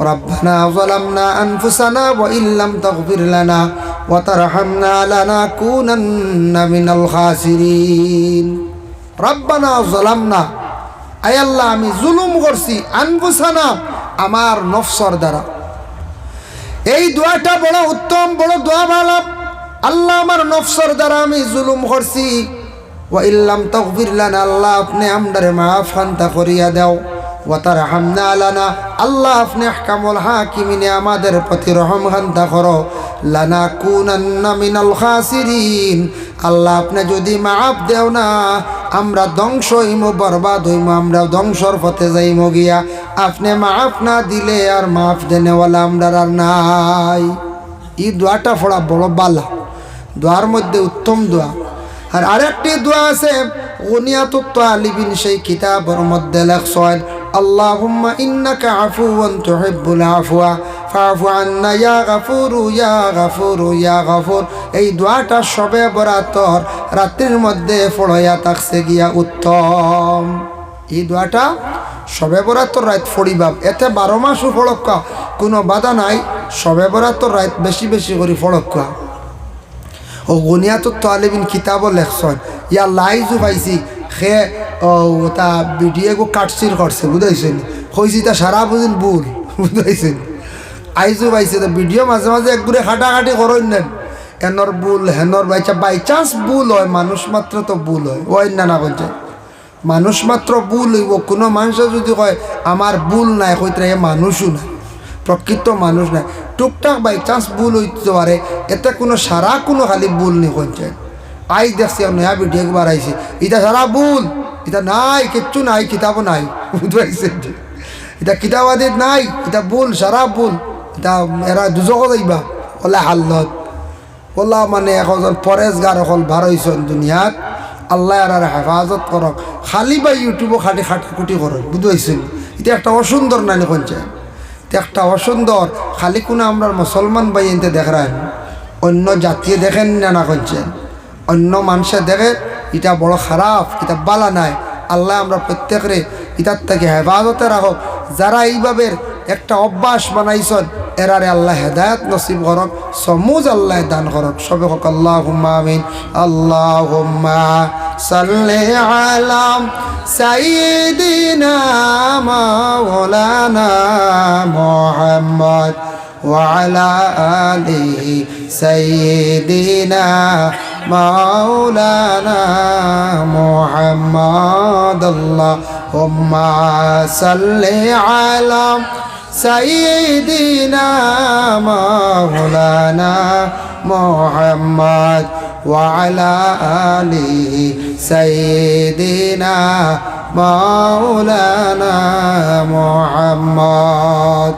ربنا ظلمنا أنفسنا وإن لم تغفر لنا وترحمنا لنكونن من الخاسرين ربنا ظلمنا আয় আল্লাহ আমি জুলুম করছি আনফুসানা আমার নফসর দ্বারা এই দোয়াটা বড় উত্তম বড় দোয়া ভালো আল্লাহ আমার নফসর দ্বারা আমি জুলুম করছি ও ইল্লাম তকবির লানা আল্লাহ আপনি আমদারে মাফ খান্তা করিয়া দাও ও তার হামনা আলানা আল্লাহ আপনি আহকামুল হাকিমিনে আমাদের প্রতি রহম খান্তা করো। লানা কুনান্না মিনাল খাসিরিন, আল্লাহ আপনি যদি মাফ দেও না, আমরা ধ্বংস হইমো, বরবাদ হইমো, আমরা ধ্বংসর পথে যাইমো গিয়া। আপনি মাফ না দিলে আর মাফ দেনেওয়ালা আমরা আর নাই। এই দোয়াটা ফোড়া বড় বালা। দোয়ার মধ্যে উত্তম দোয়া। আর আরেকটি দোয়া আছে গুনিয়াত তালিবিন, সেই কিতাবের মধ্যে লেখছেন আল্লাহুম্মা ইন্নাকা আফুওয়ান তুহিব্বুল আফওয়া ফাফু আন্না ইয়া গাফুরু ইয়া গাফুরু ইয়া গাফুর এই দোয়াটা সবে বরাতর রাত্রির মধ্যে পড়াইয়া থাকছে গিয়া উত্তম। এই দোয়াটা সবে বরাতর রাত ফড়িবাব এতে বারো মাসও ফড়ক্কা কোনো বাধা নাই। সবে বরাতর রাত বেশি বেশি করে ফড়ক্কা ও গুনিয়াত তালেবিন কিতাবও লেখছন। ইয়া লাইজু পাইছি। সে তা গো কাটছির করছে, বুঝাইছেন? কইছি, তা সারা বুঝিন ভুল বুঝাইছেন? আইজু পাইছে, তো ভিডিও মাঝে মাঝে একগুড়ে খাটাখাটি করেন নেন। এনর বুল হেনর বাইচা, বাই চান্স ভুল হয়, মানুষ মাত্র তো ভুল হয়। ওই না না বলছে, মানুষ মাত্র ভুল হইব, কোনো মানুষে যদি কয়, আমার ভুল নাই কইতে এ মানুষও নাই, প্রকৃত মানুষ নাই। টুকটাক বাই চান্স ভুল হইতে পারে, এতে কোনো সারা কোনো খালি ভুল নেই কইছে আই দেখছি নয়া ভিডিও একবার আইছি। এটা সারা ভুল। এটা নাই, কিচ্ছু নাই, কিতাবও নাই। বুঝতে এটা কিতাবাদিত নাই এটা ভুল, সারা ভুল। এটা এরা দুজকো যাইবা। ওলা হাল্লত। ওলা মানে এখন পরেজগার অকল ভার হইছন দুনিয়াত, আল্লাহ আর হেফাজত করক খালি বা ইউটিউবও খাটি খাটি কুটি করক বুঝতে এটা একটা অসুন্দর নানি এটা একটা অসুন্দর খালি কোনো আমরা মুসলমান বাই এনতে দেখেন অন্য জাতিয়ে দেখেন না না করছেন অন্য মানুষে দেখে এটা বড় খারাপ এটা বালা নাই আল্লাহ আমরা প্রত্যেকরে ইটার থেকে হেফাজতে রাখক যারা এইভাবে একটা অভ্যাস বানাইছন এরারে আল্লাহ হেদায়ত নসিব করক সমুজ আল্লাহ দান করক সবে হক আল্লাহ আমিন আল্লাহ সাল্লে আলাম সাইদিনা মাওলানা মোহাম্মদ وعلى آل سيدنا مولانا محمد اللهم صل على سيدنا مولانا محمد وعلى آل سيدنا مولانا محمد.